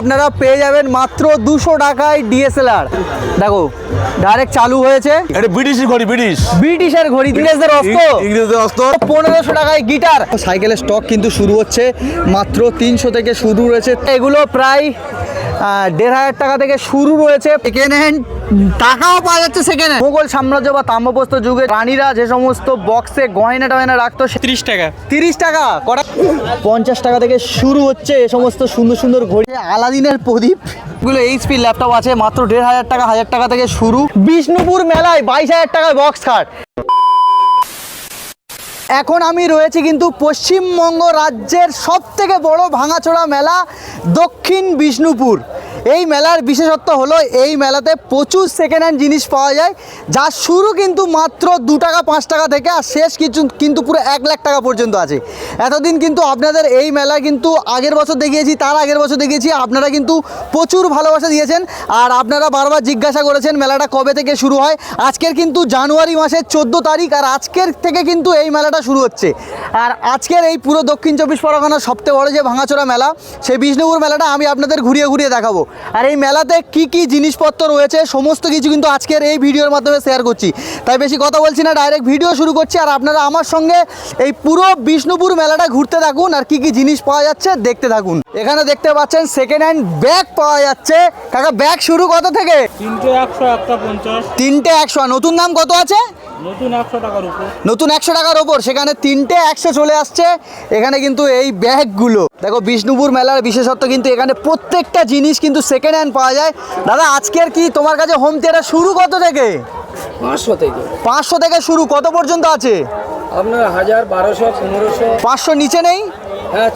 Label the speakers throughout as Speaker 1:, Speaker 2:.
Speaker 1: আপনারা পেয়ে যাবেন মাত্র দুশো টাকায় ডিএসএলআর দেখো ডাইরেক্ট চালু হয়েছে।
Speaker 2: এটা ব্রিটিশের ঘড়ি ব্রিটিশ।
Speaker 1: ব্রিটিশের ঘড়ি ইংরেজদের অস্ত্র।
Speaker 2: ইংরেজদের অস্ত্র।
Speaker 1: পনেরোশো টাকায় গিটার। সাইকেলের স্টক কিন্তু শুরু হচ্ছে মাত্র তিনশো থেকে শুরু রয়েছে। এগুলো প্রায় দেড় হাজার টাকা থেকে শুরু রয়েছে। সেকেন্ড হ্যান্ড টাকাও পাওয়া যাচ্ছে সেকেন্ড মোগল সাম্রাজ্য বা তাম্রপ্রস্ত যুগে রানীরা যে সমস্ত বক্সে গয়না টয়না রাখতো
Speaker 3: ত্রিশ টাকা।
Speaker 1: তিরিশ টাকা? কটা পঞ্চাশ টাকা থেকে শুরু হচ্ছে এ সমস্ত সুন্দর সুন্দর ঘড়ি। আলাদিনের প্রদীপ। এগুলো এইচপি ল্যাপটপ আছে মাত্র দেড় হাজার টাকা হাজার টাকা থেকে শুরু। বিষ্ণুপুর মেলায় বাইশ হাজার টাকায় বক্স খাট এখন আমি রয়েছি কিন্তু পশ্চিমবঙ্গ রাজ্যের সবথেকে বড় ভাঙাচোড়া মেলা দক্ষিণ বিষ্ণুপুর। এই মেলার বিশেষত্ব হলো এই মেলাতে প্রচুর সেকেন্ড হ্যান্ড জিনিস পাওয়া যায়, যার শুরু কিন্তু মাত্র দু টাকা, পাঁচ টাকা থেকে আর শেষ কিছু কিন্তু পুরো এক লাখ টাকা পর্যন্ত আছে। এতদিন কিন্তু আপনাদের এই মেলা কিন্তু আগের বছর দেখিয়েছি, তার আগের বছর দেখিয়েছি, আপনারা কিন্তু প্রচুর ভালোবাসা দিয়েছেন। আর আপনারা বারবার জিজ্ঞাসা করেছেন মেলাটা কবে থেকে শুরু হয়। আজকের কিন্তু জানুয়ারি মাসের চোদ্দ তারিখ আর আজকের থেকে কিন্তু এই মেলাটা শুরু হচ্ছে। আর আজকের এই পুরো দক্ষিণ চব্বিশ পরগনার সবথেকে বড় যে ভাঙাচোরা মেলা, সেই বিষ্ণুপুর মেলাটা আমি আপনাদের ঘুরিয়ে ঘুরিয়ে দেখাবো। আর এই মেলাতে কি কি জিনিসপত্র রয়েছে সমস্ত কিছু কিন্তু আজকের এই ভিডিওর মাধ্যমে শেয়ার করছি। তাই বেশি কথা বলছি না ডাইরেক্ট ভিডিও শুরু করছি। আর আপনারা আমার সঙ্গে এই পুরো বিষ্ণুপুর মেলাটা ঘুরতে থাকুন আর কি কি জিনিস পাওয়া যাচ্ছে দেখতে থাকুন। এখানে দেখতে পাচ্ছেন সেকেন্ড হ্যান্ড ব্যাগ পাওয়া যাচ্ছে। কাকা ব্যাগ শুরু কত থেকে?
Speaker 3: তিনটে একশো একটা পঞ্চাশ।
Speaker 1: তিনটে একশো। নতুন দাম কত আছে?
Speaker 3: নতুন একশো টাকার
Speaker 1: ওপর সেখানে তিনটে একশো চলে আসছে। এখানে কিন্তু এই ব্যাগগুলো। দেখো বিষ্ণুপুর মেলার বিশেষত্ব কিন্তু এখানে প্রত্যেকটা জিনিস কিন্তু সেকেন্ড হ্যান্ড পাওয়া যায়। দাদা আজকের কি তোমার কাছে হোম থিয়েটার শুরু কত থেকে?
Speaker 4: পাঁচশো থেকে।
Speaker 1: পাঁচশো থেকে শুরু কত পর্যন্ত আছে?
Speaker 4: আপনার হাজার বারোশো পনেরোশো।
Speaker 1: পাঁচশো নিচে নেই?
Speaker 4: হ্যাঁ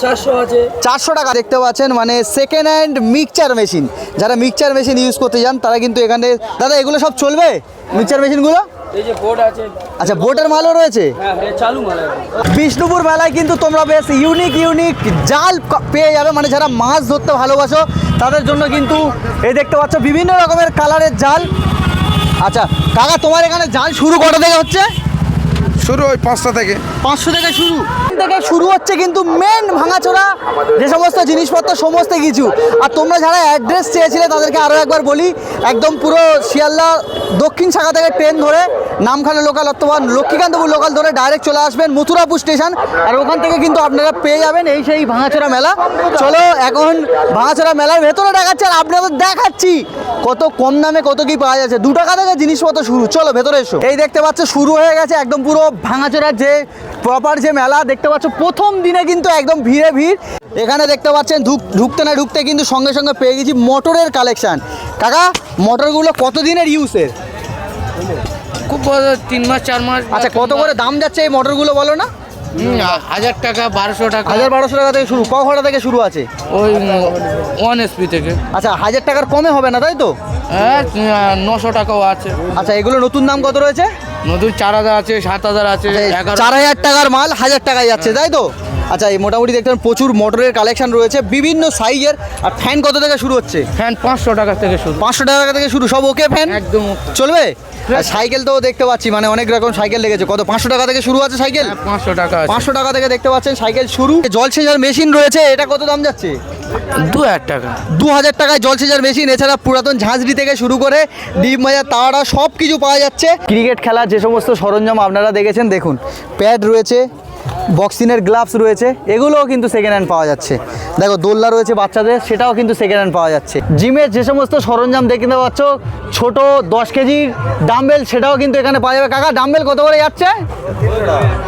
Speaker 4: চারশো
Speaker 1: টাকা দেখতে পাচ্ছেন মানে সেকেন্ড হ্যান্ড মিক্সচার মেশিন যারা মিক্সচার মেশিন ইউজ করতে যান তারা কিন্তু এখানে দাদা এগুলো সব চলবে? মিক্সচার মেশিনগুলো আচ্ছা বোটের মালও রয়েছে?
Speaker 4: হ্যাঁ হ্যাঁ চালু মাল এখন।
Speaker 1: বিষ্ণুপুর মেলায় কিন্তু তোমরা বেশ ইউনিক ইউনিক জাল পেয়ে যাবে। মানে যারা মাছ ধরতে ভালোবাসো তাদের জন্য কিন্তু এই দেখতে পাচ্ছ বিভিন্ন রকমের কালারের জাল। আচ্ছা কাকা তোমার এখানে জাল শুরু কটা থেকে হচ্ছে?
Speaker 2: শুরু ওই পাঁচটা থেকে।
Speaker 1: পাঁচশো থেকে শুরু। থেকে শুরু হচ্ছে কিন্তু মেন ভাঙাচোরা যে সমস্ত জিনিসপত্র সমস্ত কিছু। আর তোমরা যারা অ্যাড্রেস চেয়েছিলে তাদেরকে আরও একবার বলি একদম পুরো শিয়ালদা দক্ষিণ শাখা থেকে ট্রেন ধরে নামখানা লোকাল অথবা লক্ষ্মীকান্তপুর লোকাল ধরে ডাইরেক্ট চলে আসবেন মথুরাপুর স্টেশন আর ওখান থেকে কিন্তু আপনারা পেয়ে যাবেন এই সেই ভাঙাচোরা মেলা। চলো, এখন ভাঙাচোরা মেলার ভেতরে দেখাচ্ছি আর আপনাদের দেখাচ্ছি। কত কম দামে কত কি পাওয়া যাচ্ছে। দু টাকা থেকে জিনিসপত্র শুরু। চলো, ভেতরে এসো। এই দেখতে পাচ্ছ, শুরু হয়ে গেছে একদম পুরো ভাঙাচোরার যে প্রপার যে মেলা, দেখতে পাচ্ছ, প্রথম দিনে কিন্তু একদম ভিড়ে ভিড়। এখানে দেখতে পাচ্ছেন ঢুক ঢুকতে না ঢুকতে কিন্তু সঙ্গে সঙ্গে পেয়ে গেছি মোটরের কালেকশান কাকা, মোটরগুলো কত দিনের ইউজের
Speaker 5: খুব তিন মাস চার মাস
Speaker 1: আচ্ছা কত করে দাম যাচ্ছে এই মোটরগুলো বলো না?
Speaker 5: হাজার টাকা বারোশো টাকা।
Speaker 1: হাজার বারোশো টাকা থেকে শুরু ক ঘণ্টা থেকে শুরু আছে?
Speaker 5: ওই ওয়ান এসপি থেকে।
Speaker 1: আচ্ছা হাজার টাকার কমে হবে না তাই তো?
Speaker 5: হ্যাঁ নশো টাকাও আছে।
Speaker 1: আচ্ছা এগুলো নতুন দাম কত রয়েছে?
Speaker 5: নতুন চার হাজার আছে সাত হাজার আছে
Speaker 1: চার হাজার টাকার মাল হাজার টাকায় যাচ্ছে তাই তো? আচ্ছা এই মোটামুটি দেখতে প্রচুর মোটরের কালেকশন রয়েছে বিভিন্ন সাইজের আর ফ্যান কত থেকে শুরু হচ্ছে?
Speaker 5: ফ্যান পাঁচশো টাকা থেকে শুরু।
Speaker 1: পাঁচশো টাকা থেকে শুরু সব ওকে ফ্যান
Speaker 5: একদম
Speaker 1: চলবে? সাইকেল তো দেখতে পাচ্ছি মানে অনেক রকম সাইকেল লেগেছে কত পাঁচশো টাকা থেকে শুরু আছে সাইকেল
Speaker 5: হ্যাঁ, পাঁচশো টাকা
Speaker 1: পাঁচশো টাকা থেকে দেখতে পাচ্ছেন সাইকেল শুরু। জল সেচার মেশিন রয়েছে এটা কত দাম যাচ্ছে?
Speaker 5: দু হাজার টাকা।
Speaker 1: দু হাজার টাকায় জল সেচার মেশিন এছাড়া পুরাতন ঝাঁঝরি থেকে শুরু করে ডিপ মাজার তাওয়াটা সব কিছু পাওয়া যাচ্ছে। ক্রিকেট খেলার যে সমস্ত সরঞ্জাম আপনারা দেখেছেন দেখুন। প্যাড রয়েছে বক্সিংয়ের গ্লাভস রয়েছে, এগুলোও কিন্তু সেকেন্ড হ্যান্ড পাওয়া যাচ্ছে। দেখো দোল্লা রয়েছে বাচ্চাদের, সেটাও কিন্তু সেকেন্ড হ্যান্ড পাওয়া যাচ্ছে। জিমের যে সমস্ত সরঞ্জাম দেখতে পাচ্ছ ছোট দশ কেজির ডাম্বেল সেটাও কিন্তু এখানে পাওয়া যাবে। কাকা ডাম্বেল কত করে যাচ্ছে?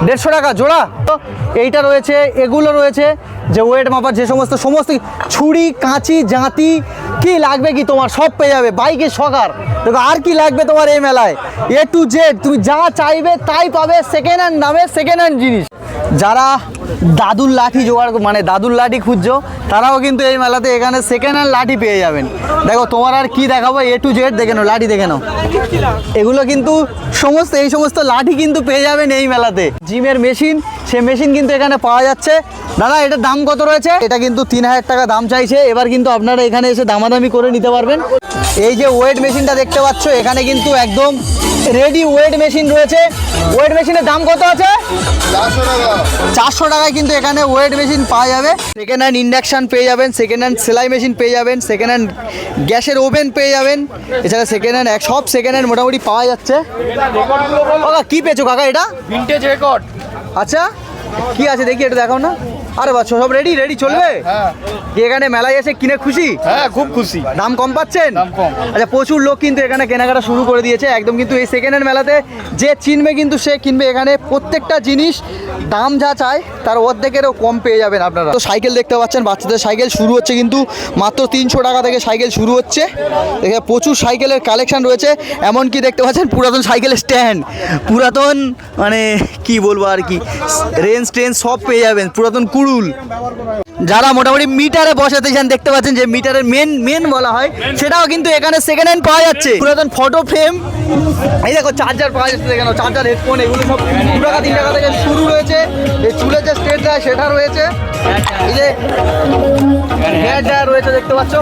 Speaker 1: দেড়শো টাকা জোড়া। তো এইটা রয়েছে, এগুলো রয়েছে, যে ওয়েট মাপার যে সমস্ত সমস্ত ছুরি, কাঁচি, জাঁতি, কি লাগবে কি তোমার? সব পেয়ে যাবে। বাইকের সকার। দেখো, আর কি লাগবে তোমার এই মেলায়? এ টু জেড তুমি যা চাইবে তাই পাবে সেকেন্ড হ্যান্ড দামে সেকেন্ড হ্যান্ড জিনিস। যারা দাদুর লাঠি জোগাড় মানে দাদুর লাঠি খুঁজছো, তারাও কিন্তু এই মেলাতে এখানে সেকেন্ড হ্যান্ড লাঠি পেয়ে যাবেন। দেখো, তোমার আর কি দেখাবো? এ টু জেড নাও, লাঠি দেখে নাও। এগুলো কিন্তু সমস্ত, এই সমস্ত লাঠি কিন্তু পেয়ে যাবেন এই মেলাতে। জিমের মেশিন সে মেশিন কিন্তু এখানে পাওয়া যাচ্ছে। দাদা, এটার দাম কত রয়েছে? এটা কিন্তু তিন হাজার টাকা দাম চাইছে। এবার কিন্তু আপনারা এখানে এসে দামাদামি করে নিতে পারবেন। এই যে ওয়েট মেশিনটা দেখতে পাচ্ছ, এখানে কিন্তু একদম রেডি ওয়েট মেশিন রয়েছে। ওয়েট মেশিনের দাম কত আছে? চারশো টাকায় কিন্তু এখানে ওয়েট মেশিন পাওয়া যাবে। সেকেন্ড হ্যান্ড ইন্ডাকশান পেয়ে যাবেন সেকেন্ড হ্যান্ড সেলাই মেশিন পেয়ে যাবেন সেকেন্ড হ্যান্ড গ্যাসের ওভেন পেয়ে যাবেন। এছাড়া সেকেন্ড হ্যান্ড এক সব সেকেন্ড হ্যান্ড মোটামুটি পাওয়া যাচ্ছে। কাকা কি পেয়েছ কাকা এটা?
Speaker 5: ভিন্টেজ রেকর্ড
Speaker 1: আচ্ছা কি আছে দেখি এটা দেখাও না। আরে বাচ্চা সব রেডি রেডি চলবে? কি এখানে মেলায় এসে কিনে খুশি?
Speaker 5: হ্যাঁ খুব খুশি।
Speaker 1: দাম কম পাচ্ছেন। আচ্ছা প্রচুর লোক কিন্তু এখানে কেনাকাটা শুরু করে দিয়েছে একদম কিন্তু এই সেকেন্ড হ্যান্ড মেলাতে। যে চিনবে কিন্তু সে কিনবে এখানে প্রত্যেকটা জিনিস দাম যা চায় তার অর্ধেকেরও কম পেয়ে যাবেন আপনারা। তো সাইকেল দেখতে পাচ্ছেন বাচ্চাদের সাইকেল শুরু হচ্ছে কিন্তু মাত্র তিনশো টাকা থেকে সাইকেল শুরু হচ্ছে। এখানে প্রচুর সাইকেলের কালেকশন রয়েছে এমনকি দেখতে পাচ্ছেন পুরাতন সাইকেলের স্ট্যান্ড পুরাতন মানে কি বলব আর কি রেঞ্জ ট্রেন সব পেয়ে যাবেন। পুরাতন কুড়ুল যারা মোটামুটি মিটারে বসাতে চান দেখতে পাচ্ছেন যে মিটারের মেন মেন বলা হয়। সেটাও কিন্তু এখানে সেকেন্ড হ্যান্ড পাওয়া যাচ্ছে। পুরাতন ফটো ফ্রেম এই দেখো চার্জার পাওয়া যাচ্ছে এখানে চার্জার হেডফোন এগুলো সব দু টাকা তিন টাকা থেকে শুরু রয়েছে। এই চুলের যে স্টেট দেয় সেটা রয়েছে। এই যে হেয়ার ড্রায়ার রয়েছে দেখতে পাচ্ছ?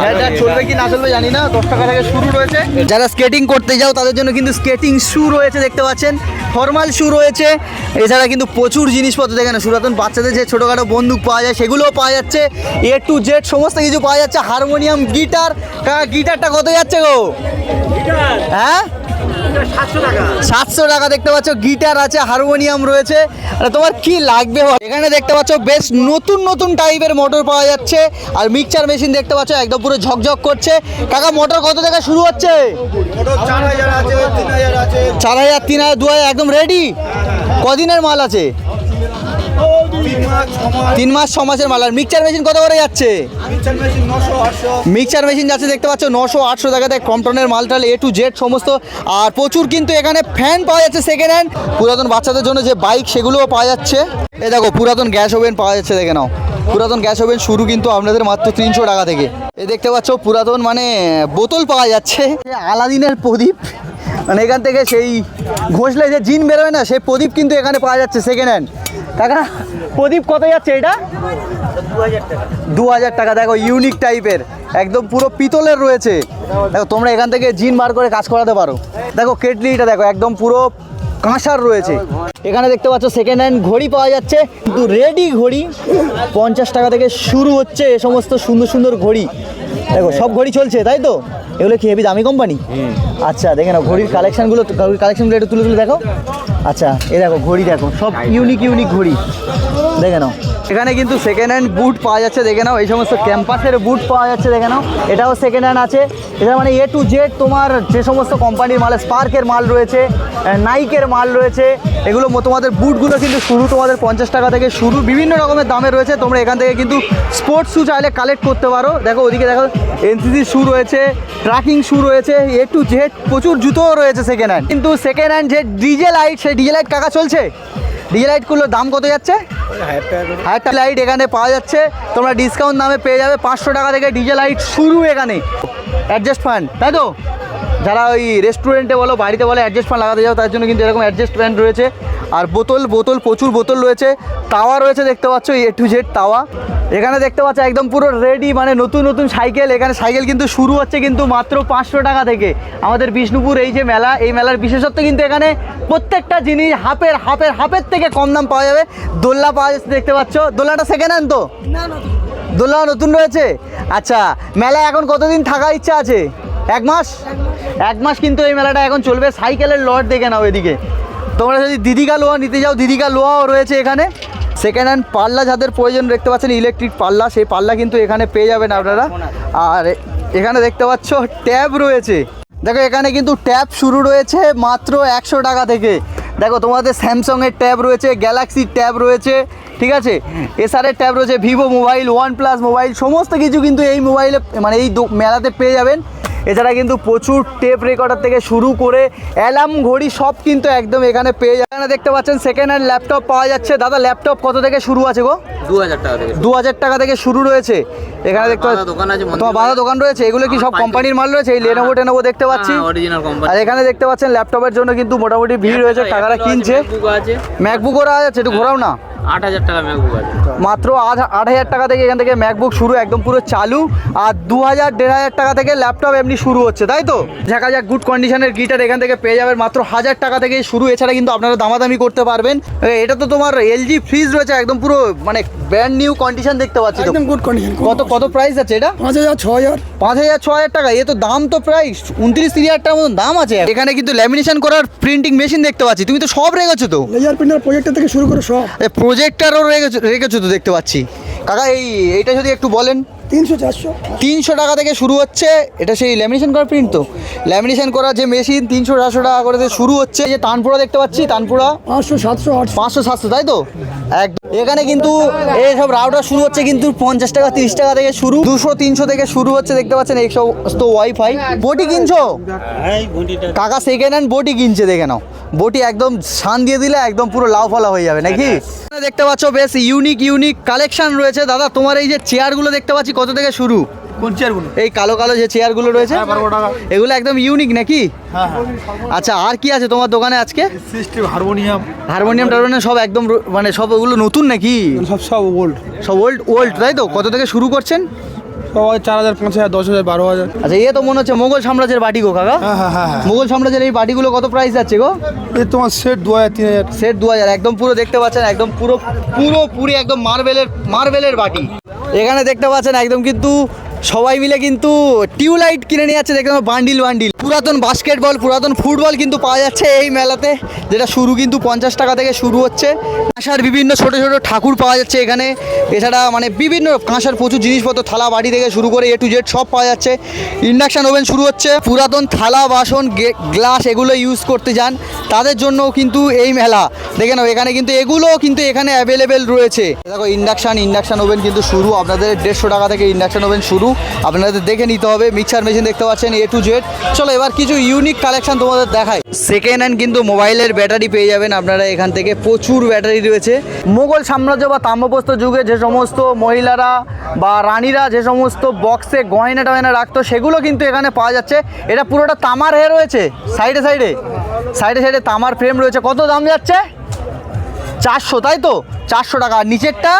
Speaker 1: হেয়ার ড্রায়ার চলবে কি না চলবে জানি না দশ টাকা থেকে শুরু রয়েছে। যারা স্কেটিং করতে যাও তাদের জন্য কিন্তু স্কেটিং শু রয়েছে দেখতে পাচ্ছেন। ফর্মাল শু রয়েছে। এছাড়া কিন্তু প্রচুর জিনিসপত্র দেখেন পুরাতন বাচ্চাদের যে ছোটোখাটো বন্দুক পাওয়া যায় সেগুলোও পাওয়া যাচ্ছে। এ টু জেড সমস্ত কিছু পাওয়া যাচ্ছে। Harmonium guitar. গিটারটা কত যাচ্ছে গো? হ্যাঁ? সাতশো টাকা। দেখতে পাচ্ছ গিটার আছে হারমোনিয়াম রয়েছে। তোমার কি লাগবে? এখানে দেখতে পাচ্ছ বেশ নতুন নতুন টাইপের মোটর পাওয়া যাচ্ছে। আর মিক্সচার মেশিন দেখতে পাচ্ছ একদম পুরো ঝকঝক করছে। কাকা মোটর কত থেকে শুরু হচ্ছে? চার হাজার তিন হাজার দু হাজার একদম রেডি কদিনের মাল আছে? তিন মাস ছ মাসের মাল। আর মিক্সচার মেশিন কত করে যাচ্ছে? মিক্সচার মেশিন যাচ্ছে, দেখতে পাচ্ছ, নশো আটশো টাকাতে কম টনের মাল টাল এ টু জেড সমস্ত। আর প্রচুর কিন্তু এখানে ফ্যান পাওয়া যাচ্ছে সেকেন্ড হ্যান্ড পুরাতন বাচ্চাদের জন্য যে বাইক সেগুলোও পাওয়া যাচ্ছে। এ দেখো, পুরাতন গ্যাস ওভেন পাওয়া যাচ্ছে, দেখে নাও। পুরাতন গ্যাস ওভেন শুরু কিন্তু আপনাদের মাত্র তিনশো টাকা থেকে। এ দেখতে পাচ্ছ, পুরাতন মানে বোতল পাওয়া যাচ্ছে। আলাদিনের প্রদীপ। মানে এখান থেকে সেই ঘষলে যে জিন বেরোয় না, সেই প্রদীপ কিন্তু এখানে পাওয়া যাচ্ছে সেকেন্ড হ্যান্ড কাকা, প্রদীপ কত যাচ্ছে এটা? দু হাজার টাকা। দেখো ইউনিক টাইপের একদম পুরো পিতলের রয়েছে। দেখো, তোমরা এখান থেকে জিন বার করে কাজ করাতে পারো। দেখো, কেটলিটা দেখো, একদম পুরো কাঁসার রয়েছে। এখানে দেখতে পাচ্ছ সেকেন্ড হ্যান্ড ঘড়ি পাওয়া যাচ্ছে। কিন্তু রেডি ঘড়ি পঞ্চাশ টাকা থেকে শুরু হচ্ছে, এ সমস্ত সুন্দর সুন্দর ঘড়ি। দেখো সব ঘড়ি চলছে তাই তো? এগুলো কি হেভি দামি কোম্পানি আচ্ছা দেখে নাও ঘড়ির কালেকশনগুলো ঘড়ির কালেকশনগুলো একটু তুলে তুলে দেখো আচ্ছা এ দেখো ঘড়ি দেখো সব ইউনিক ইউনিক ঘড়ি। দেখে নাও। এখানে কিন্তু সেকেন্ড হ্যান্ড বুট পাওয়া যাচ্ছে দেখে নাও এই সমস্ত ক্যাম্পাসের বুট পাওয়া যাচ্ছে দেখে নাও। এটাও সেকেন্ড হ্যান্ড আছে। এটা মানে এ টু জেড তোমার যে সমস্ত কোম্পানির মাল স্পার্কের মাল রয়েছে নাইকের মাল রয়েছে এগুলো তোমাদের বুটগুলো কিন্তু শুরু তোমাদের পঞ্চাশ টাকা থেকে শুরু বিভিন্ন রকমের দামে রয়েছে। তোমরা এখান থেকে কিন্তু স্পোর্টস শ্যু চাইলে কালেক্ট করতে পারো। দেখো ওদিকে দেখো এনসিসি শু রয়েছে ট্র্যাকিং শু রয়েছে এ টু জেড প্রচুর জুতোও রয়েছে সেকেন্ড হ্যান্ড কিন্তু সেকেন্ড হ্যান্ড যে ডিজে লাইট সেই ডিজে লাইট কাকা চলছে? ডিজে লাইটগুলোর দাম কত যাচ্ছে? হাজার লাইট এখানে পাওয়া যাচ্ছে। তোমরা ডিসকাউন্ট দামে পেয়ে যাবে পাঁচশো টাকা থেকে ডিজে লাইট শুরু এখানে। অ্যাডজাস্ট ফান্ড তাই তো? যারা ওই রেস্টুরেন্টে বলো বাড়িতে বলো অ্যাডজাস্ট ফ্যান লাগাতে যাও তার জন্য কিন্তু এরকম অ্যাডজাস্ট ফ্যান রয়েছে। আর বোতল বোতল প্রচুর বোতল রয়েছে। তাওয়া রয়েছে দেখতে পাচ্ছ এ টু জেড তাওয়া। এখানে দেখতে পাচ্ছ একদম পুরো রেডি মানে নতুন নতুন সাইকেল। এখানে সাইকেল কিন্তু শুরু হচ্ছে কিন্তু মাত্র পাঁচশো টাকা থেকে। আমাদের বিষ্ণুপুর এই যে মেলা এই মেলার বিশেষত্ব কিন্তু এখানে প্রত্যেকটা জিনিস হাফের হাফের হাফের থেকে কম দাম পাওয়া যাবে। দোল্লা পাওয়া যাচ্ছে দেখতে পাচ্ছ। দোল্লাটা সেকেন্ড হ্যান্ড তো? দোল্লা নতুন। রয়েছে? আচ্ছা মেলা এখন কতদিন থাকার ইচ্ছা আছে? এক মাস? এক মাস কিন্তু এই মেলাটা এখন চলবে। সাইকেলের লট দেখে নাও এদিকে। তোমরা যদি দিদিকা লোয়া নিতে যাও, দিদিকা লোয়াও রয়েছে এখানে। সেকেন্ড হ্যান্ড পাল্লা যাদের প্রয়োজন দেখতে পাচ্ছেন ইলেকট্রিক পাল্লা, সেই পাল্লা কিন্তু এখানে পেয়ে যাবেন আপনারা। আর এখানে দেখতে পাচ্ছ, ট্যাব রয়েছে। দেখো, এখানে কিন্তু ট্যাব শুরু রয়েছে মাত্র একশো টাকা থেকে। দেখো, তোমাদের স্যামসংয়ের ট্যাব রয়েছে গ্যালাক্সির ট্যাব রয়েছে, ঠিক আছে? এসআরের ট্যাব রয়েছে Vivo mobile OnePlus mobile সমস্ত কিছু কিন্তু এই মোবাইলে মানে এই মেলাতে পেয়ে যাবেন। এছাড়া কিন্তু প্রচুর টেপ রেকর্ডার থেকে শুরু করে অ্যালার্ম ঘড়ি সব কিন্তু একদম এখানে পেয়ে যাবেন। এখানে দেখতে পাচ্ছেন সেকেন্ড হ্যান্ড ল্যাপটপ পাওয়া যাচ্ছে। দাদা ল্যাপটপ কত থেকে শুরু আছে গো?
Speaker 4: দু হাজার টাকা থেকে
Speaker 1: দু হাজার টাকা থেকে শুরু রয়েছে। এখানে দেখতে তোমার বাধা দোকান। রয়েছে? এগুলো কি সব কোম্পানির মাল রয়েছে? এই লেনোভো টেনোভো দেখতে পাচ্ছি?
Speaker 4: অরিজিনাল কোম্পানি
Speaker 1: আর এখানে দেখতে পাচ্ছেন ল্যাপটপের জন্য কিন্তু মোটামুটি ভিড় রয়েছে। টাকাটা কিনছে।
Speaker 4: MacBook আছে।
Speaker 1: ম্যাকবুক ওরা আছে একটু ঘোরাও না।
Speaker 5: আট হাজার টাকা ম্যাকবুক আছে।
Speaker 1: মাত্র আট আট হাজার টাকা থেকে এখান থেকে ম্যাকবুক শুরু একদম পুরো চালু। আর দু হাজার দেড় হাজার টাকা থেকে ল্যাপটপ এমনি শুরু হচ্ছে তাই তো? দেখা যাক গুড কন্ডিশনের গিটার এখান থেকে পেয়ে যাবেন। মাত্র হাজার টাকা থেকে শুরু এছাড়া কিন্তু আপনারা দামাদামি করতে পারবেন। এটা তো তোমার এলজি ফ্রিজ রয়েছে একদম পুরো মানে ব্র্যান্ড নিউ কন্ডিশন দেখতে পাচ্ছি
Speaker 6: একদম গুড কন্ডিশন
Speaker 1: কত কত প্রাইস আছে এটা?
Speaker 6: পাঁচ হাজার ছ হাজার।
Speaker 1: পাঁচ হাজার ছ হাজার টাকা এ তো দাম তো প্রায় উনত্রিশ তিরিশ হাজার টাকার মতন দাম আছে। এখানে কিন্তু ল্যামিনেশন করার প্রিন্টিং মেশিন দেখতে পাচ্ছি। তুমি তো সব রেখেছো তো?
Speaker 6: লেজার প্রিন্টার প্রজেক্টর থেকে শুরু করে সব।
Speaker 1: প্রজেক্টারও রেখেছো রেখেছো তো দেখতে পাচ্ছি। কাকা এই এইটা যদি একটু বলেন।
Speaker 6: তিনশো চারশো।
Speaker 1: তিনশো টাকা থেকে শুরু হচ্ছে এটা সেই ল্যামিনেশন করা প্রিন্ট তো। ল্যামিনেশন করা যে মেশিন তিনশো চারশো টাকা করে শুরু হচ্ছে যে তানপুরা দেখতে পাচ্ছি তানপুরা?
Speaker 6: পাঁচশো সাতশো আটশো।
Speaker 1: পাঁচশো সাতশো তাই তো? একদম। এখানে কিন্তু এই সব রাউটার শুরু হচ্ছে কিন্তু পঞ্চাশ টাকা তিরিশ টাকা থেকে শুরু দুশো তিনশো থেকে শুরু হচ্ছে দেখতে পাচ্ছেন এই সমস্ত ওয়াইফাই বটি কিনছো? কাকা সেকেন্ড হ্যান্ড বটি কিনছে দেখে নাও। বটি একদম শান দিয়ে দিলে একদম পুরো লাউ ফলা হয়ে যাবে নাকি? দেখতে পাচ্ছ বেশ ইউনিক ইউনিক কালেকশন রয়েছে। দাদা তোমার এই যে চেয়ারগুলো দেখতে পাচ্ছি কত থেকে শুরু?
Speaker 2: কোন চেয়ারগুলো
Speaker 1: এই কালো কালো যে চেয়ারগুলো রয়েছে? এগুলো একদম ইউনিক নাকি? আচ্ছা আর কি আছে তোমার দোকানে আজকে?
Speaker 2: System harmonium.
Speaker 1: হারমোনিয়াম টারমোনিয়াম সব একদম মানে সব ওগুলো নতুন নাকি?
Speaker 2: সব সব ওল্ড
Speaker 1: সব ওল্ড ওল্ড তাই তো? কত থেকে শুরু করছেন?
Speaker 2: সবাই চার হাজার পাঁচ হাজার দশ হাজার বারো হাজার।
Speaker 1: আচ্ছা এ তো মনে হচ্ছে মোগল সাম্রাজ্যের বাটি গো কাকা।
Speaker 2: হ্যাঁ হ্যাঁ হ্যাঁ
Speaker 1: মোগল সাম্রাজ্যের এই বাটিগুলো কত প্রাইস যাচ্ছে গো?
Speaker 2: এ তোমার সেট দু হাজার তিন হাজার।
Speaker 1: সেট দু হাজার একদম পুরো দেখতে পাচ্ছেন একদম পুরো পুরো পুরি একদম মার্বেলের মার্বেলের বাটি। এখানে দেখতে পাচ্ছেন একদম কিন্তু সবাই মিলে কিন্তু টিউলাইট কিনে নিয়ে যাচ্ছে দেখতে বান্ডিল বান্ডিল। পুরাতন বাস্কেটবল, পুরাতন ফুটবল কিন্তু পাওয়া যাচ্ছে এই মেলাতে, যেটা শুরু কিন্তু পঞ্চাশ টাকা থেকে শুরু হচ্ছে। কাঁসার বিভিন্ন ছোট ছোট ঠাকুর পাওয়া যাচ্ছে এখানে। এছাড়া মানে বিভিন্ন কাঁসার প্রচুর জিনিসপত্র, থালা বাড়ি থেকে শুরু করে এ টু জেড সব পাওয়া যাচ্ছে। ইন্ডাকশন ওভেন শুরু হচ্ছে। পুরাতন থালা, বাসন গ্লাস এগুলো ইউজ করতে যান। তাদের জন্যও কিন্তু এই মেলা। দেখে নাও, এখানে কিন্তু এগুলোও কিন্তু এখানে অ্যাভেলেবেল রয়েছে। দেখো ইন্ডাকশন ইন্ডাকশান ওভেন কিন্তু শুরু। আপনাদের দেড়শো টাকা থেকে ইন্ডাকশন ওভেন শুরু। আপনাদের দেখে নিতে হবে। মিক্সার মেশিন দেখতে পাচ্ছেন এ টু জেড চলো, এবার কিছু ইউনিক কালেকশন তোমাদের দেখাই। সেকেন্ড হ্যান্ড কিন্তু মোবাইলের ব্যাটারি পেয়ে যাবেন আপনারা এখান থেকে। প্রচুর ব্যাটারি রয়েছে। মোগল সাম্রাজ্য বা তাম্রপ্রস্ত যুগে যে সমস্ত মহিলারা বা রানীরা যে সমস্ত বক্সে গয়না টয়না রাখতো, সেগুলো কিন্তু এখানে পাওয়া যাচ্ছে। এটা পুরোটা তামার হয়ে রয়েছে সাইডে সাইডে সাইডে সাইডে তামার ফ্রেম রয়েছে। কত দাম যাচ্ছে? চারশো, তাই তো? চারশো টাকা। নিচেরটা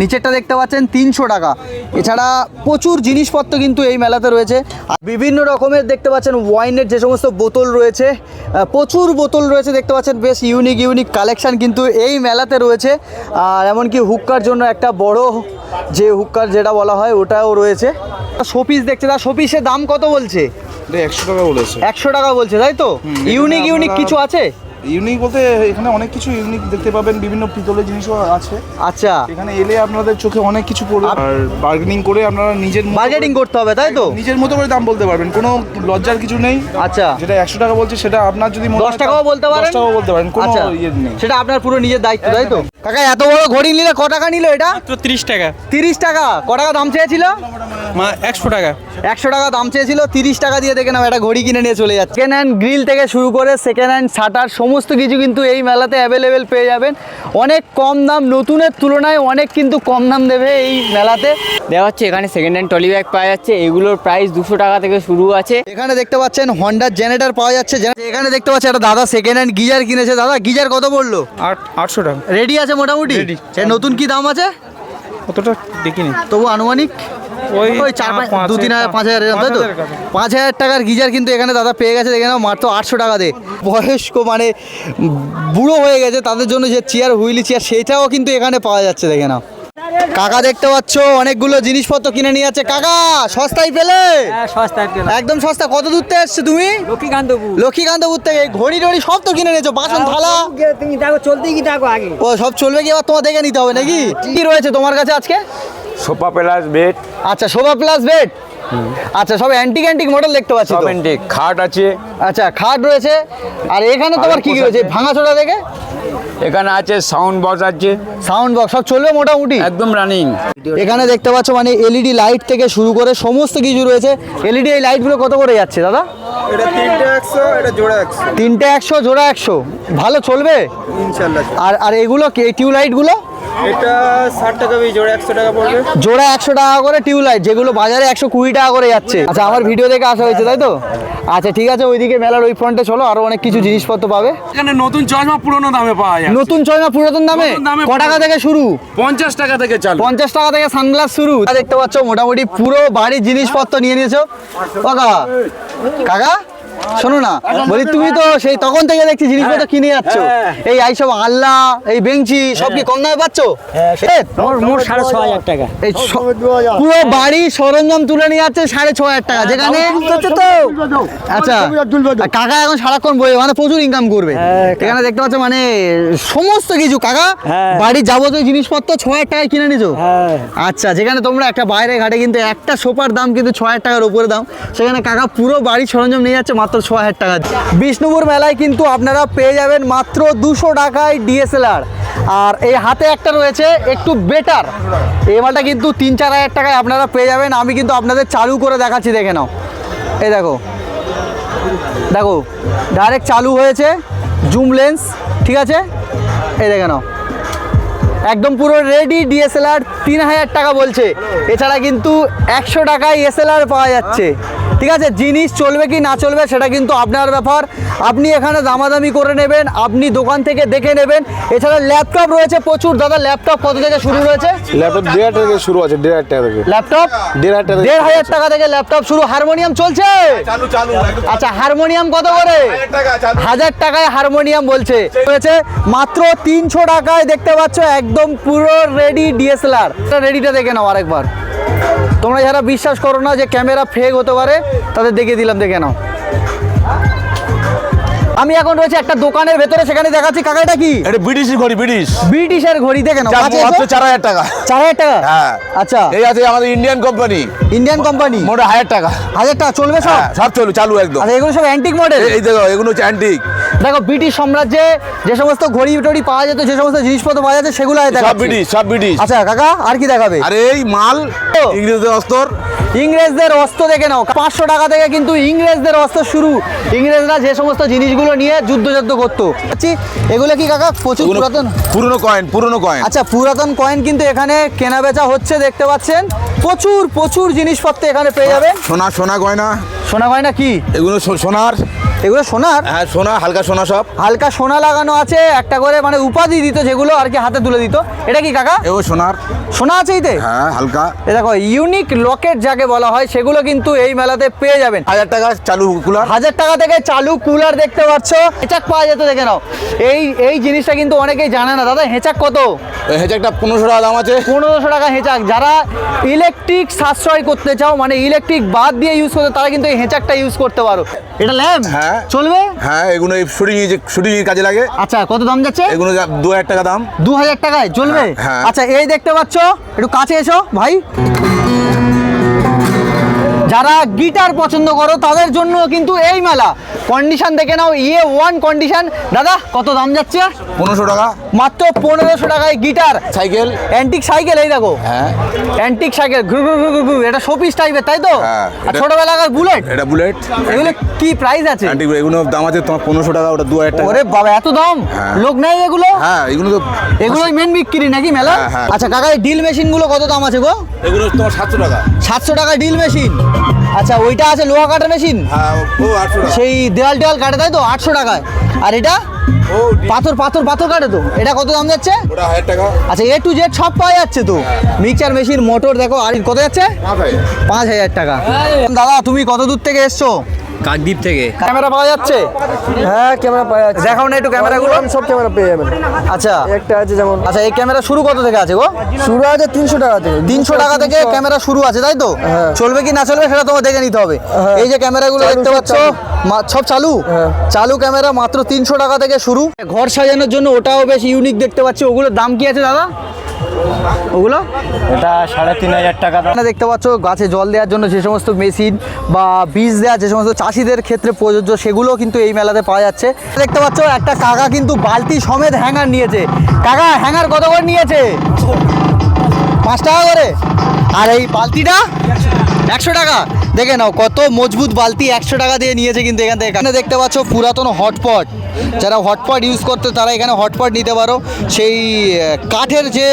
Speaker 1: নিচেরটা দেখতে পাচ্ছেন তিনশো টাকা। এছাড়া প্রচুর জিনিসপত্র কিন্তু এই মেলাতে রয়েছে। আর বিভিন্ন রকমের দেখতে পাচ্ছেন ওয়াইনের যে সমস্ত বোতল রয়েছে প্রচুর বোতল রয়েছে দেখতে পাচ্ছেন বেশ ইউনিক ইউনিক কালেকশন কিন্তু এই মেলাতে রয়েছে। আর এমনকি হুক্কার জন্য একটা বড় যে হুক্কার যেটা বলা হয় ওটাও রয়েছে। শোপিস দেখছে তার শোপিসের দাম কত বলছে?
Speaker 2: একশো টাকা বলেছে।
Speaker 1: একশো টাকা বলছে তাই তো? ইউনিক ইউনিক কিছু আছে?
Speaker 2: ইউনিক বলতে এখানে অনেক কিছু ইউনিক দেখতে পাবেন বিভিন্ন পিতলের জিনিসও আছে।
Speaker 1: আচ্ছা।
Speaker 2: এখানে এলে আপনাদের চোখে অনেক কিছু পড়বে। আর বার্গেনিং করে আপনারা নিজের করে-
Speaker 1: করতে হবে তাই তো?
Speaker 2: নিজের মতো করে দাম বলতে পারবেন কোনো লজ্জার কিছু নেই।
Speaker 1: আচ্ছা।
Speaker 2: যেটা একশো টাকা বলছে সেটা আপনার যদি
Speaker 1: দশ
Speaker 2: হয়
Speaker 1: টাকাও বলতে পারেন।
Speaker 2: দশ টাকাও বলতে পারেন কোনো
Speaker 1: আচ্ছা।
Speaker 2: ইয়ে নেই।
Speaker 1: সেটা আপনার পুরো নিজের দায়িত্ব তাই তো? কাকা এত বড় ঘড়ি নিলে ক টাকা নিল এটা?
Speaker 3: মাত্র তিরিশ টাকা।
Speaker 1: তিরিশ টাকা। ক টাকা দাম চেয়েছিল?
Speaker 3: মা একশো টাকা।
Speaker 1: একশো টাকা দাম চেয়েছিল তিরিশ টাকা দিয়ে দেখে নাও একটা ঘড়ি কিনে নিয়ে চলে যাচ্ছে। সেকেন্ড হ্যান্ড গ্রিল থেকে শুরু করে সেকেন্ড হ্যান্ড শাটার সমস্ত কিছু কিন্তু এই মেলাতে অ্যাভেলেবেল পেয়ে যাবেন। অনেক কম দাম নতুনের তুলনায় অনেক কিন্তু কম দাম দেবে এই মেলাতে।
Speaker 5: দেওয়া হচ্ছে এখানে সেকেন্ড হ্যান্ড টলি ব্যাগ পাওয়া যাচ্ছে। এগুলোর প্রাইস দুশো টাকা থেকে শুরু আছে।
Speaker 1: এখানে দেখতে পাচ্ছেন হন্ডার জেনারেটর পাওয়া যাচ্ছে। এখানে দেখতে পাচ্ছেন একটা দাদা সেকেন্ড হ্যান্ড গিজার কিনেছে। দাদা গিজার কত পড়ল?
Speaker 3: আট আটশো টাকা।
Speaker 1: রেডি আছে মোটামুটি? নতুন কি দাম আছে?
Speaker 3: কতটা দেখিনি।
Speaker 1: তবু আনুমানিক
Speaker 3: ওই
Speaker 1: চার পাঁচ দু তিন হাজার পাঁচ হাজার তাই তো
Speaker 3: পাঁচ
Speaker 1: হাজার টাকার গিজার কিন্তু এখানে দাদা পেয়ে গেছে দেখে নাও মাত্র আটশো টাকা দে। বয়স্ক মানে বুড়ো হয়ে গেছে তাদের জন্য যে চেয়ার হুইলি চেয়ার সেটাও কিন্তু এখানে পাওয়া যাচ্ছে দেখে নাও। কাকা দেখতে পাচ্ছ অনেকগুলো জিনিসপত্র কিনে নিয়ে যাচ্ছে। কাকা সস্তায় পেলে? একদম সস্তা কত দূর থেকে এসছো তুমি?
Speaker 5: লক্ষ্মীকান্তপুর।
Speaker 1: লক্ষ্মীকান্তপুর থেকে। ঘড়ি টড়ি সব তো কিনে নিয়েছো বাসন থালা?
Speaker 5: তুমি দেখো চলতেই কি দেখো আগে।
Speaker 1: ও সব চলবে কি? আবার তোমার দেখে নিতে হবে নাকি? কি রয়েছে তোমার কাছে আজকে?
Speaker 7: Sofa plus bed.
Speaker 1: আচ্ছা শোভা প্লাস বেড? আচ্ছা সব অ্যান্টিক অ্যান্টিক মডেল দেখতে পাচ্ছি
Speaker 7: সব
Speaker 1: তো।
Speaker 7: এন্টিক খাট আছে।
Speaker 1: আচ্ছা খাট রয়েছে। আর এখানে তোমার কি কি রয়েছে? ভাঙাচোরা থেকে?
Speaker 7: এখানে আছে সাউন্ড বক্স আছে।
Speaker 1: সাউন্ড বক্স সব চলবে মোটামুটি?
Speaker 7: একদম রানিং
Speaker 1: এখানে দেখতে পাচ্ছ মানে এলইডি লাইট থেকে শুরু করে সমস্ত কিছু রয়েছে। এলইডি এই লাইটগুলো কত করে যাচ্ছে দাদা?
Speaker 2: এটা তিনটে একশো এটা জোড়া একশো।
Speaker 1: তিনটে একশো জোড়া একশো। ভালো চলবে?
Speaker 2: ইনশাল্লাহ।
Speaker 1: আর আর এগুলো টিউব লাইটগুলো
Speaker 3: এটা টাকা জোড়া একশো টাকা পড়বে।
Speaker 1: জোড়া একশো টাকা করে টিউবলাইট যেগুলো বাজারে একশো কুড়ি টাকা করে যাচ্ছে। আচ্ছা আমার ভিডিও দেখে আসা হয়েছে তাই তো? আচ্ছা ঠিক আছে ওইদিকে মেলার ওই ফ্রন্টে চলো আরও অনেক কিছু জিনিসপত্র পাবে।
Speaker 8: এখানে নতুন চশমা পুরনো দামে পাওয়া যায়
Speaker 1: নতুন চয়না পুরাতন দামে?
Speaker 8: দামে
Speaker 1: ক টাকা থেকে শুরু?
Speaker 8: পঞ্চাশ টাকা থেকে চালু।
Speaker 1: পঞ্চাশ টাকা থেকে সানগ্লাস শুরু। দেখতে পাচ্ছ মোটামুটি পুরো বাড়ির জিনিসপত্র নিয়ে নিয়েছো। কাকা। কাকা? শোনো না বলি তুমি তো সেই তখন থেকে দেখছি জিনিসপত্র কিনে যাচ্ছ। এই এইসব আল্লাহ এই বেঞ্চি সব কি কম দামে পাচ্ছ?
Speaker 4: মোট সাড়ে ছ হাজার টাকা।
Speaker 1: এই পুরো বাড়ি সরঞ্জাম তুলে নিয়ে যাচ্ছে সাড়ে ছ হাজার টাকা যেখানে আচ্ছা কাকা এখন সারাক্ষণ বই মানে প্রচুর ইনকাম করবে। এখানে দেখতে পাচ্ছ মানে সমস্ত কিছু কাকা। বাড়ির যাবতীয় জিনিসপত্র ছ হাজার টাকায় কিনে নিছো? আচ্ছা যেখানে তোমরা একটা বাইরে ঘাটে কিন্তু একটা সোফার দাম কিন্তু ছ হাজার টাকার উপরে দাম। সেখানে কাকা পুরো বাড়ির সরঞ্জাম নিয়ে যাচ্ছে মাত্র ছ হাজার টাকা বিষ্ণুপুর মেলায় কিন্তু আপনারা পেয়ে যাবেন মাত্র দুশো টাকায় ডিএসএলআর। আর এই হাতে একটা রয়েছে একটু বেটার। এই মালটা কিন্তু তিন চার হাজার টাকায় আপনারা পেয়ে যাবেন। আমি কিন্তু আপনাদের চালু করে দেখাচ্ছি, দেখে নাও। এই দেখো। দেখো ডাইরেক্ট চালু হয়েছে জুম লেন্স ঠিক আছে? এই দেখে নাও। একদম পুরো রেডি ডিএসএলআর তিন হাজার টাকা বলছে। এছাড়া কিন্তু একশো টাকায় এসএলআর পাওয়া যাচ্ছে। ঠিক আছে জিনিস চলবে কি না চলবে সেটা কিন্তু আপনার ব্যাপার। আপনি এখানে দামাদামি করে নেবেন আপনি দোকান থেকে দেখে নেবেন। এছাড়া ল্যাপটপ রয়েছে প্রচুর। দাদা ল্যাপটপ কত থেকে শুরু রয়েছে
Speaker 2: ল্যাপটপ দেড় হাজার থেকে শুরু আছে দেড় হাজার টাকা থেকে।
Speaker 1: ল্যাপটপ?
Speaker 2: দেড় হাজার থেকে
Speaker 1: দেড় হাজার টাকা থেকে ল্যাপটপ শুরু। হারমোনিয়াম চলছে?
Speaker 7: চালু চালু
Speaker 1: আচ্ছা হারমোনিয়াম কত করে? হাজার টাকায় হারমোনিয়াম বলছে। হয়েছে মাত্র তিনশো টাকায় দেখতে পাচ্ছ একদম পুরো রেডি ডিএসএলআর রেডিটা দেখে নাও আরেকবার। তোমরা যারা বিশ্বাস করো না যে ক্যামেরা ফেক হতে পারে, তাদের দেখিয়ে দিলাম, দেখে নাও। আমি এখন রয়েছে একটা দোকানের ভেতরে সেখানে দেখাচ্ছি কাকা এটা কি?
Speaker 7: এটা ব্রিটিশ ঘড়ি ব্রিটিশ
Speaker 1: ব্রিটিশের ঘড়ি দেখে কাছে
Speaker 7: মাত্র
Speaker 1: এসো।
Speaker 7: চার হাজার টাকা।
Speaker 1: চার হাজার টাকা?
Speaker 7: হ্যাঁ।
Speaker 1: আচ্ছা।
Speaker 7: এই আছে আমাদের ইন্ডিয়ান কোম্পানি
Speaker 1: ইন্ডিয়ান কোম্পানি
Speaker 7: মোটা হাজার টাকা।
Speaker 1: হাজার টাকা চলবে সব?
Speaker 7: হ্যাঁ সব চলু চালু একদম।
Speaker 1: আচ্ছা এগুলো সব অ্যান্টিক মডেল
Speaker 7: এই- দেখো এগুলো হচ্ছে অ্যান্টিক
Speaker 1: দেখো ব্রিটিশ সাম্রাজ্যে যে সমস্ত ঘড়ি টড়ি পাওয়া যেত যে সমস্ত জিনিসপত্র পাওয়া যাচ্ছে সেগুলো
Speaker 7: সব ব্রিটিশ সব ব্রিটিশ
Speaker 1: আচ্ছা কাকা আর কি দেখাবে?
Speaker 7: আরে এই মাল। ইংরেজদের অস্তর।
Speaker 1: ইংরেজদের অস্ত্র দেখে নাও পাঁচশো টাকা থেকে কিন্তু ইংরেজদের অস্ত্র শুরু। ইংরেজরা যে সমস্ত জিনিসগুলো নিয়ে যুদ্ধ যুদ্ধ করতো। আচ্ছা, এগুলো কি কাকা প্রচুর পুরাতন?
Speaker 7: পুরনো কয়েন পুরনো কয়েন
Speaker 1: আচ্ছা পুরাতন কয়েন কিন্তু এখানে কেনা বেচা হচ্ছে দেখতে পাচ্ছেন। প্রচুর প্রচুর জিনিসপত্র এখানে পেয়ে যাবে
Speaker 7: সোনা সোনা গয়না।
Speaker 1: সোনা গয়না কি?
Speaker 7: এগুলো সোনার।
Speaker 1: এগুলো সোনার?
Speaker 7: হ্যাঁ সোনা হালকা সোনা সব।
Speaker 1: হালকা সোনা লাগানো আছে একটা করে মানে উপাধি দিত যেগুলো আর কি হাতে তুলে দিত। এটা কি কাকা?
Speaker 7: এও সোনার।
Speaker 1: সোনা আছে এতে?
Speaker 7: হ্যাঁ হালকা।
Speaker 1: এ দেখো ইউনিক লকেট যাকে বলা হয় সেগুলো কিন্তু এই মেলাতে পেয়ে যাবেন।
Speaker 7: হাজার টাকা চালু কুলার।
Speaker 1: হাজার টাকা থেকে চালু কুলার দেখতে পাচ্ছ। হেঁচাক পাওয়া যেত দেখে নাও। এই এই জিনিসটা কিন্তু অনেকেই জানে না। দাদা হেঁচাক কত?
Speaker 7: হেঁচে একটা পনেরোশো টাকা দাম আছে।
Speaker 1: পনেরোশো টাকা হেঁচাক। যারা ইলেকট্রিক সাশ্রয় করতে চাও মানে ইলেকট্রিক বাদ দিয়ে ইউজ করতে তারা কিন্তু এই হেঁচাকটা ইউজ করতে পারো। এটা ল্যাম্প
Speaker 7: হ্যাঁ।
Speaker 1: চলবে?
Speaker 7: হ্যাঁ এগুলো শুটিং শুটিং কাজে লাগে।
Speaker 1: আচ্ছা কত দাম যাচ্ছে?
Speaker 7: এগুলো দু হাজার টাকা দাম।
Speaker 1: দু হাজার টাকায় চলবে?
Speaker 7: হ্যাঁ, হ্যাঁ।
Speaker 1: আচ্ছা এই দেখতে পাচ্ছ একটু কাছে এসো ভাই। যারা গিটার পছন্দ করো তাদের জন্য কিন্তু এই মেলা। কন্ডিশন দেখে নাও ইয়ে ওয়ান কন্ডিশন দাদা কত দাম যাচ্ছে?
Speaker 7: পনেরোশো টাকা।
Speaker 1: মাত্র পনেরোশো টাকায় গিটার।
Speaker 7: সাইকেল।
Speaker 1: অ্যান্টিক সাইকেল এই দেখো।
Speaker 7: হ্যাঁ।
Speaker 1: অ্যান্টিক সাইকেল ঘুর ঘুর ঘুর ঘুর ঘুর, এটা শোপিস টাইপের তাই তো?
Speaker 7: হ্যাঁ,
Speaker 1: ছোটবেলাকার বুলেট
Speaker 7: এটা বুলেট
Speaker 1: এগুলো কি প্রাইস আছে?
Speaker 7: অ্যান্টিক এগুলো দাম আছে তোমার পনেরোশো টাকা ওটা দু হাজার টাকা।
Speaker 1: ওরে বাবা এত দাম?
Speaker 7: হ্যাঁ।
Speaker 1: লোক নেই এগুলো?
Speaker 7: হ্যাঁ এগুলো তো
Speaker 1: এগুলোই মেন বিক্রি নাকি মেলা?
Speaker 7: হ্যাঁ, হ্যাঁ।
Speaker 1: আচ্ছা কাকা ডিল মেশিনগুলো কত দাম আছে গো?
Speaker 7: এগুলো তোমার সাতশো টাকা।
Speaker 1: সাতশো টাকা ডিল মেশিন আচ্ছা ওইটা আছে লোহা কাটার মেশিন
Speaker 7: হ্যাঁ ও আটশো টাকা।
Speaker 1: সেই দেওয়াল টেওয়াল কাটে তাই তো? আটশো টাকায়। আর এটা?
Speaker 7: ও
Speaker 1: পাথর পাথর পাথর কাটে তো। এটা কত দাম যাচ্ছে?
Speaker 7: ওটা হাজার টাকা।
Speaker 1: আচ্ছা এ টু জেড সব পাওয়া যাচ্ছে তো। মিক্সচার মেশিন মোটর দেখো আর কত যাচ্ছে?
Speaker 7: পাঁচ হাজার
Speaker 1: টাকা। দাদা তুমি কত দূর থেকে এসছো?
Speaker 5: কাকদ্বীপ থেকে।
Speaker 1: ক্যামেরা পাওয়া যাচ্ছে?
Speaker 6: হ্যাঁ ক্যামেরা পাওয়া যাচ্ছে।
Speaker 1: দেখাও না একটু ক্যামেরাগুলো।
Speaker 6: সব ক্যামেরা পেয়ে যাবেন।
Speaker 1: আচ্ছা।
Speaker 6: একটা আছে যেমন
Speaker 1: আচ্ছা এই ক্যামেরা শুরু কত থেকে আছে গো?
Speaker 6: শুরু আছে তিনশো টাকা থেকে।
Speaker 1: তিনশো টাকা থেকে ক্যামেরা শুরু আছে তাই তো?
Speaker 6: হ্যাঁ।
Speaker 1: চলবে কি না চলবে সেটা তোমার দেখে নিতে হবে। এই যে ক্যামেরাগুলো দেখতে পাচ্ছ মা- সব চালু?
Speaker 6: হ্যাঁ।
Speaker 1: চালু ক্যামেরা মাত্র তিনশো টাকা থেকে শুরু। ঘর সাজানোর জন্য ওটাও বেশ ইউনিক দেখতে পাচ্ছি। ওগুলোর দাম কি আছে দাদা? ওগুলো?
Speaker 5: এটা সাড়ে তিন হাজার টাকা
Speaker 1: এখানে দেখতে পাচ্ছ গাছে জল দেওয়ার জন্য যে সমস্ত মেশিন বা বীজ দেওয়া যে সমস্ত চাষিদের ক্ষেত্রে প্রযোজ্য সেগুলো কিন্তু এই মেলাতে পাওয়া যাচ্ছে। দেখতে পাচ্ছ একটা কাকা কিন্তু বালতি সমেত হ্যাঙ্গার নিয়েছে। কাকা হ্যাঙ্গার কত করে নিয়েছে? পাঁচ টাকা করে। আর এই বালতিটা? একশো টাকা। দেখে নাও কত মজবুত বালতি একশো টাকা দিয়ে নিয়েছে কিন্তু এখান থেকে। এখানে দেখতে পাচ্ছ পুরাতন হটপট। যারা হটপট ইউজ করতে তারা এখানে হটপট নিতে পারো। সেই কাঠের যে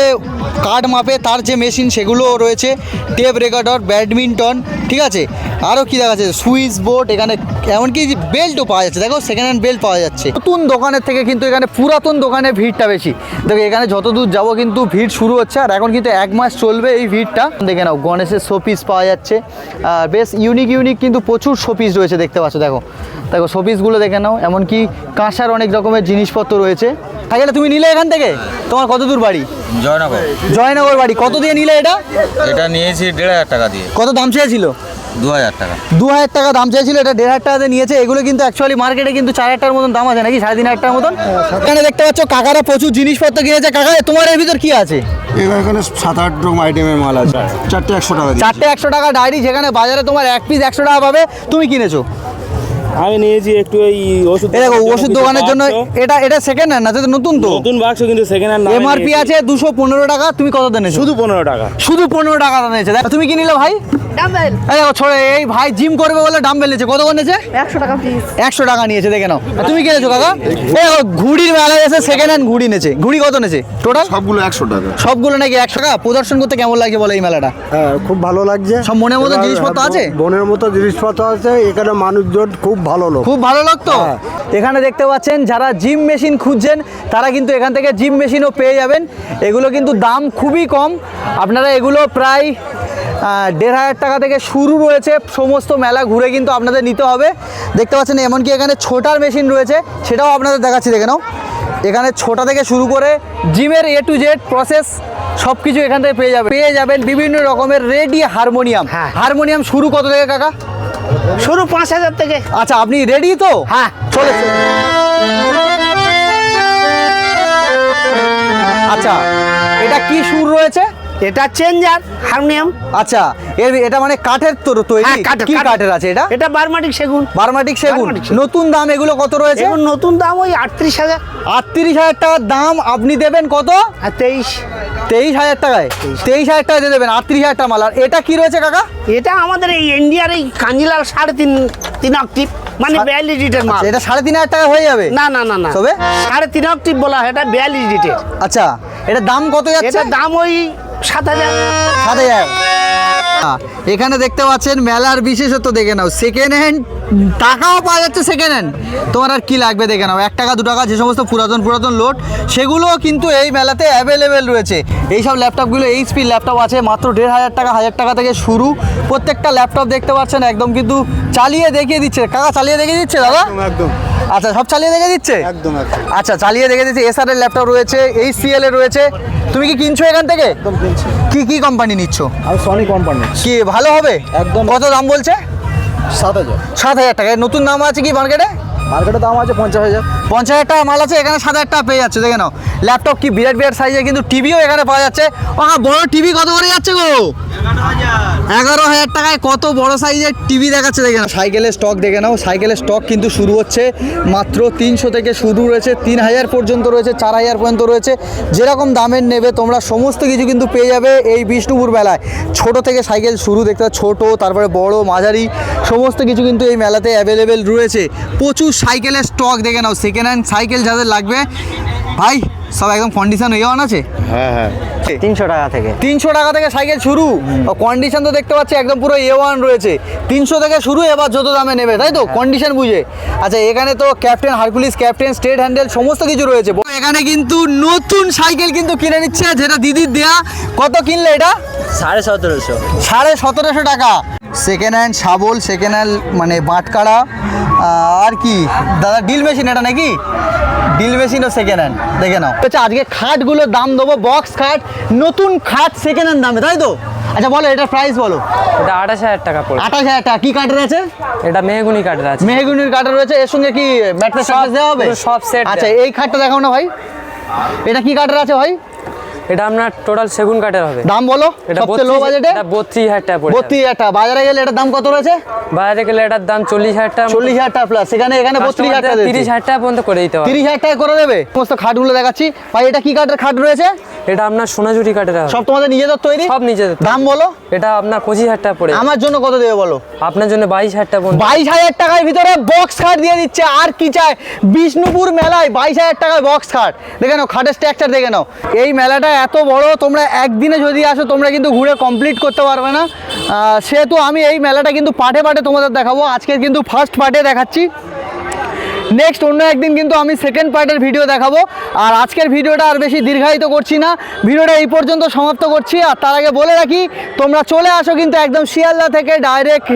Speaker 1: কাঠ মাপে তার যে মেশিন সেগুলোও রয়েছে টেপ রেকর্ডার ব্যাডমিন্টন ঠিক আছে? আরও কী দেখা যাচ্ছে সুইচ বোর্ড এখানে এমনকি বেল্টও পাওয়া যাচ্ছে। দেখো সেকেন্ড হ্যান্ড বেল্ট পাওয়া যাচ্ছে। নতুন দোকানের থেকে কিন্তু এখানে পুরাতন দোকানে ভিড়টা বেশি। দেখো, এখানে যত দূর যাব কিন্তু ভিড় শুরু হচ্ছে, আর এখন কিন্তু এক মাস চলবে এই ভিড়টা। দেখে নাও, গণেশের শোপিস পাওয়া যাচ্ছে। আর বেশ ইউনিক ইউনিক কিন্তু প্রচুর শোপিস রয়েছে, দেখতে পাচ্ছ, দেখো। দেখো শোপিসগুলো দেখে নাও, এমনকি কাঁসার অনেক রকমের জিনিসপত্র রয়েছে। তাহলে তুমি নিলে এখান থেকে? তোমার কত দূর বাড়ি?
Speaker 7: জয়নগর।
Speaker 1: জয়নগর বাড়ি। কত দিয়ে নিলে এটা?
Speaker 7: এটা নিয়েছি দেড় হাজার টাকা দিয়ে।
Speaker 1: কত দাম চেয়েছিল?
Speaker 7: দু হাজার টাকা।
Speaker 1: দু হাজার টাকা দাম চাইছিল এটা দেড় হাজার টাকাতে নিয়েছে। এগুলো কিন্তু অ্যাকচুয়ালি মার্কেটে কিন্তু চার হাজার টাকার মতন দাম আছে নাকি? সাড়ে তিন হাজার টাকার মতন? এখানে দেখতে পাচ্ছ কাকারা প্রচুর জিনিসপত্র কিনেছে। কাকা তোমার এর ভিতর কি আছে?
Speaker 9: এখানে সাত আট রকম আইটেমের মাল আছে। চারটে একশো টাকা দিয়ে
Speaker 1: চারটে একশো টাকা ডায়েরি যেখানে বাজারে তোমার এক পিস একশো টাকা পাবে তুমি কিনেছো।
Speaker 3: আমি নিয়েছি একটু এই ওষুধ
Speaker 1: দেখো ওষুধ দোকানের জন্য এটা এটা সেকেন্ড হ্যান্ড না নতুন তো?
Speaker 3: নতুন বাক্স কিন্তু সেকেন্ড হ্যান্ড
Speaker 1: এমআরপি আছে দুশো পনেরো টাকা তুমি কত দেন
Speaker 3: শুধু পনেরো টাকা।
Speaker 1: শুধু পনেরো টাকা নিয়েছে দেখো তুমি কি নিলে ভাই?
Speaker 10: ডাম্বেল
Speaker 1: এই দেখো ছোড়ে এই ভাই জিম করবে বলে ডাম্বেল নিয়েছে। কত করে নিয়েছে?
Speaker 10: একশো টাকা পিস
Speaker 1: একশো টাকা নিয়েছে দেখে নাও। তুমি কিনেছো কাকা? এই ঘুড়ির মেলা এসে সেকেন্ড হ্যান্ড ঘুড়ি নিয়েছে ঘুড়ি কত নিয়েছে টোটাল
Speaker 9: সবগুলো একশো টাকা।
Speaker 1: সবগুলো নাকি একশো টাকা? প্রদর্শন করতে কেমন লাগছে বলো এই মেলাটা?
Speaker 9: হ্যাঁ খুব ভালো লাগছে।
Speaker 1: সব মনের মতো জিনিসপত্র আছে?
Speaker 9: মনের মতো জিনিসপত্র আছে এখানে মানুষজন খুব ভালো লোক।
Speaker 1: খুব ভালো লাগতো
Speaker 9: হ্যাঁ।
Speaker 1: এখানে দেখতে পাচ্ছেন যারা জিম মেশিন খুঁজছেন তারা কিন্তু এখান থেকে জিম মেশিনও পেয়ে যাবেন। এগুলো কিন্তু দাম খুবই কম। আপনারা এগুলো প্রায় দেড় হাজার টাকা থেকে শুরু রয়েছে সমস্ত মেলা ঘুরে কিন্তু আপনাদের নিতে হবে। দেখতে পাচ্ছেন এমনকি এখানে ছোটার মেশিন রয়েছে সেটাও আপনাদের দেখাচ্ছি দেখে নাও। এখানে ছোটা থেকে শুরু করে জিমের এ টু জেড প্রসেস সব কিছু এখান থেকে পেয়ে যাবেন। পেয়ে যাবেন বিভিন্ন রকমের রেডি হারমোনিয়াম। হারমোনিয়াম শুরু কত থেকে কাকা?
Speaker 10: শুরু পাঁচ হাজার থেকে।
Speaker 1: আচ্ছা আপনি রেডি তো?
Speaker 10: হ্যাঁ।
Speaker 1: চলে। আচ্ছা এটা কি সুর রয়েছে?
Speaker 10: এটা চেঞ্জার হারমোনিয়াম।
Speaker 1: আচ্ছা এর এটা মানে কাঠের তো তৈরি?
Speaker 10: হ্যাঁ,
Speaker 1: কি
Speaker 10: কাঠের।
Speaker 1: আছে এটা?
Speaker 10: এটা বারমাটিক সেগুন।
Speaker 1: বারমাটিক সেগুন। নতুন দাম এগুলো কত রয়েছে?
Speaker 10: এখন নতুন দাম ওই আটত্রিশ হাজার।
Speaker 1: আটত্রিশ হাজার টাকার দাম আপনি দেবেন কত?
Speaker 10: তেইশ।
Speaker 1: তেইশ হাজার টাকায়? তেইশ। হাজার টাকা দিয়ে দেবেন আটত্রিশ হাজার টাকা মাল। আর এটা কি রয়েছে কাকা?
Speaker 10: এটা আমাদের এই ইন্ডিয়ার এই কাঞ্জিলাল সাড়ে তিন তিন অক্টিভ মানে বিয়াল্লিশ লিটার মাল।
Speaker 1: আচ্ছা, এটা সাড়ে তিন হাজার টাকা হয়ে যাবে?
Speaker 10: না না না না।
Speaker 1: তবে?
Speaker 10: সাড়ে তিন অক্টিভ বলা হয় এটা বিয়াল্লিশ লিটার।
Speaker 1: আচ্ছা এটা দাম কত যাচ্ছে?
Speaker 10: এটার দাম ওই সাত হাজার।
Speaker 1: সাত হাজার। এখানে দেখতে পাচ্ছেন মেলার বিশেষত্ব দেখে নাও। সেকেন্ড হ্যান্ড টাকাও পাওয়া যাচ্ছে সেকেন্ড হ্যান্ড তোমার আর কি লাগবে দেখে নাও। এক টাকা দু টাকা যে সমস্ত পুরাতন পুরাতন লোড সেগুলোও কিন্তু এই মেলাতে অ্যাভেলেবেল রয়েছে। এইসব ল্যাপটপগুলো এইচপি ল্যাপটপ আছে মাত্র দেড় হাজার টাকা হাজার টাকা থেকে শুরু। প্রত্যেকটা ল্যাপটপ দেখতে পাচ্ছেন একদম কিন্তু চালিয়ে দেখিয়ে দিচ্ছে। কাকা চালিয়ে দেখিয়ে দিচ্ছে দাদা?
Speaker 9: একদম।
Speaker 1: আচ্ছা সব চালিয়ে দেখে দিচ্ছে?
Speaker 9: একদম একদম।
Speaker 1: আচ্ছা চালিয়ে দেখে দিচ্ছে। এসআর এর ল্যাপটপ রয়েছে এইচ সিএল এর রয়েছে। তুমি কি কিনছো এখান থেকে? কি কি কোম্পানি নিচ্ছ?
Speaker 9: আমি সনি কোম্পানি
Speaker 1: কি ভালো হবে?
Speaker 9: একদম।
Speaker 1: কত দাম বলছে?
Speaker 9: সাত হাজার।
Speaker 1: সাত হাজার টাকা। নতুন দাম আছে কি মার্কেটে
Speaker 9: মার্কেটে দাম আছে পঞ্চাশ হাজার।
Speaker 1: পঞ্চাশ হাজার টাকা মাল আছে এখানে সাত হাজার টাকা পেয়ে যাচ্ছে দেখে নাও। ল্যাপটপ কি বিরাট বিরাট সাইজে কিন্তু টিভিও এখানে পাওয়া যাচ্ছে। ও বড় টিভি কত করে যাচ্ছে গো? এগারো হাজার টাকায় কত বড় সাইজের টিভি দেখাচ্ছে দেখে নাও। সাইকেলের স্টক দেখে নাও সাইকেলের স্টক কিন্তু শুরু হচ্ছে মাত্র তিনশো থেকে শুরু রয়েছে তিন হাজার পর্যন্ত রয়েছে চার হাজার পর্যন্ত রয়েছে। যেরকম দামের নেবে তোমরা সমস্ত কিছু কিন্তু পেয়ে যাবে এই বিষ্ণুপুর মেলায়। ছোট থেকে সাইকেল শুরু দেখতে ছোট তারপরে বড় মাঝারি সমস্ত কিছু কিন্তু এই মেলাতে অ্যাভেলেবেল রয়েছে। প্রচুর সাইকেলের স্টক দেখে নাও সেকেন্ড হ্যান্ড সাইকেল যাদের লাগবে ভাই সব একদম কন্ডিশন হয়ে অন আছে?
Speaker 9: হ্যাঁ হ্যাঁ।
Speaker 6: তিনশো টাকা থেকে।
Speaker 1: তিনশো টাকা থেকে সাইকেল শুরু। কন্ডিশন তো দেখতে পাচ্ছি একদম পুরো এ ওয়ান রয়েছে। তিনশো থেকে শুরু এবার যত দামে নেবে তাই তো? কন্ডিশন বুঝে। আচ্ছা এখানে তো captain Hercules captain state handle সমস্ত কিছু রয়েছে। এখানে কিন্তু নতুন সাইকেল কিন্তু কিনে নিচ্ছে যেটা দিদির দেয়া। কত কিনলে এটা?
Speaker 6: সাড়ে সতেরোশো।
Speaker 1: সাড়ে সতেরোশো টাকা। সেকেন্ড হ্যান্ড শাবল সেকেন্ড হ্যান্ড মানে বাটকারা আহ, আর কি? দাদা ডিল মেশিন এটা নাকি? ডিল মেশিনও সেকেন্ড হ্যান্ড দেখে নাও। আচ্ছা আজকে খাটগুলোর দাম দেবো বক্স খাট নতুন খাট সেকেন্ড হ্যান্ড দামে তাই তো? আচ্ছা বলো এটার প্রাইস বলো।
Speaker 4: এটা আঠাশ হাজার টাকা পড়বে।
Speaker 1: আঠাশ হাজার টাকা কি কাঠের আছে?
Speaker 4: এটা মেহগুনি কাঠের আছে।
Speaker 1: মেহগুনির কাঠের রয়েছে এর সঙ্গে কি ম্যাট্রেস
Speaker 4: সব-
Speaker 1: দেওয়া হবে?
Speaker 4: সব সেট
Speaker 1: আচ্ছা এই খাটটা দেখাও না ভাই। এটা কি কাঠের আছে ভাই?
Speaker 4: এটা আপনার টোটাল সেগুন কাঠের হবে।
Speaker 1: দাম বলো?
Speaker 4: এটা
Speaker 1: সবচেয়ে লো বাজেটে
Speaker 4: এটা বত্রিশ হাজার টাকা পড়ে
Speaker 1: বত্রিশ হাজার টাকা। বাজারে গেলে এটার দাম কত রয়েছে?
Speaker 4: বাজারে গেলে এটার দাম চল্লিশ হাজার টাকা
Speaker 1: চল্লিশ হাজার টাকা প্লাস সেখানে এখানে বত্রিশ হাজার টাকা
Speaker 4: তিরিশ হাজার টাকা পর্যন্ত করে দিতে হবে।
Speaker 1: তিরিশ হাজার টাকা করে দেবে? সমস্ত খাটগুলো দেখাচ্ছি। ভাই এটা কি কাঠের খাট রয়েছে?
Speaker 4: এটা আপনার সোনাঝুরি কাঠের
Speaker 1: সব তোমাদের নিজেদের তৈরি?
Speaker 4: সব নিজেদের
Speaker 1: দাম বলো।
Speaker 4: এটা আপনার পঁচিশ হাজার টাকা পড়ে।
Speaker 1: আমার জন্য কত দেবে বলো?
Speaker 4: আপনার জন্য বাইশ হাজার টাকা
Speaker 1: বাইশ হাজার টাকার ভিতরে বক্স খাট দিয়ে দিচ্ছে। আর কি চায়? বিষ্ণুপুর মেলায় বাইশ হাজার টাকায় বক্স খাট দেখে নাও খাটের স্ট্রাকচার দেখে নাও। এই মেলাটা এত বড় তোমরা একদিনে যদি আসো তোমরা কিন্তু ঘুরে কমপ্লিট করতে পারবে না। সেহেতু আমি এই মেলাটা কিন্তু পার্টে পার্টে তোমাদের দেখাবো। আজকে কিন্তু ফার্স্ট পার্টে দেখাচ্ছি। নেক্সট অন্য একদিন কিন্তু আমি সেকেন্ড পার্টের ভিডিও দেখাবো। আর আজকের ভিডিওটা আর বেশি দীর্ঘায়িত করছি না। ভিডিওটা এই পর্যন্ত সমাপ্ত করছি। আর তার আগে বলে রাখি, তোমরা চলে আসো কিন্তু একদম শিয়ালদা থেকে ডাইরেক্ট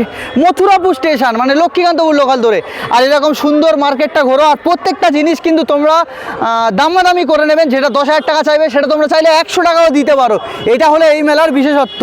Speaker 1: মথুরাপুর স্টেশন মানে লক্ষ্মীকান্তপুর লোকাল ধরে। আর এরকম সুন্দর মার্কেটটা ঘোরো। আর প্রত্যেকটা জিনিস কিন্তু তোমরা দামাদামি করে নেবেন। যেটা দশ হাজার টাকা চাইবে, সেটা তোমরা চাইলে একশো টাকাও দিতে পারো। এটা হলো এই মেলার বিশেষত্ব।